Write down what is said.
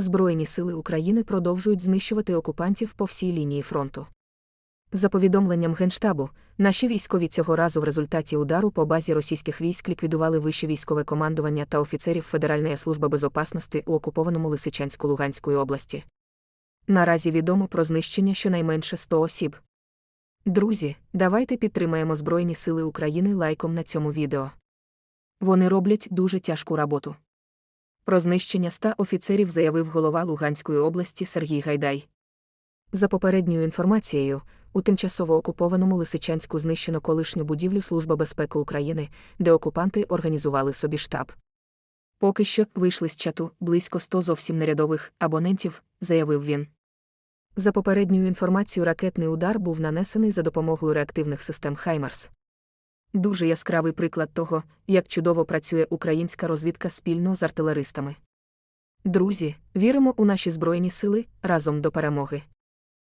Збройні сили України продовжують знищувати окупантів по всій лінії фронту. За повідомленням Генштабу, наші військові цього разу в результаті удару по базі російських військ ліквідували вище військове командування та офіцерів Федеральної служби безопасності у окупованому Лисичанську-Луганської області. Наразі відомо про знищення щонайменше 100 осіб. Друзі, давайте підтримаємо Збройні Сили України лайком на цьому відео. Вони роблять дуже тяжку роботу. Про знищення 100 офіцерів заявив голова Луганської області Сергій Гайдай. За попередньою інформацією, у тимчасово окупованому Лисичанську знищено колишню будівлю Служби безпеки України, де окупанти організували собі штаб. Поки що вийшли з чату близько 100 зовсім нерядових абонентів, заявив він. За попередньою інформацією, ракетний удар був нанесений за допомогою реактивних систем Хаймарс. Дуже яскравий приклад того, як чудово працює українська розвідка спільно з артилеристами. Друзі, віримо у наші збройні сили разом до перемоги.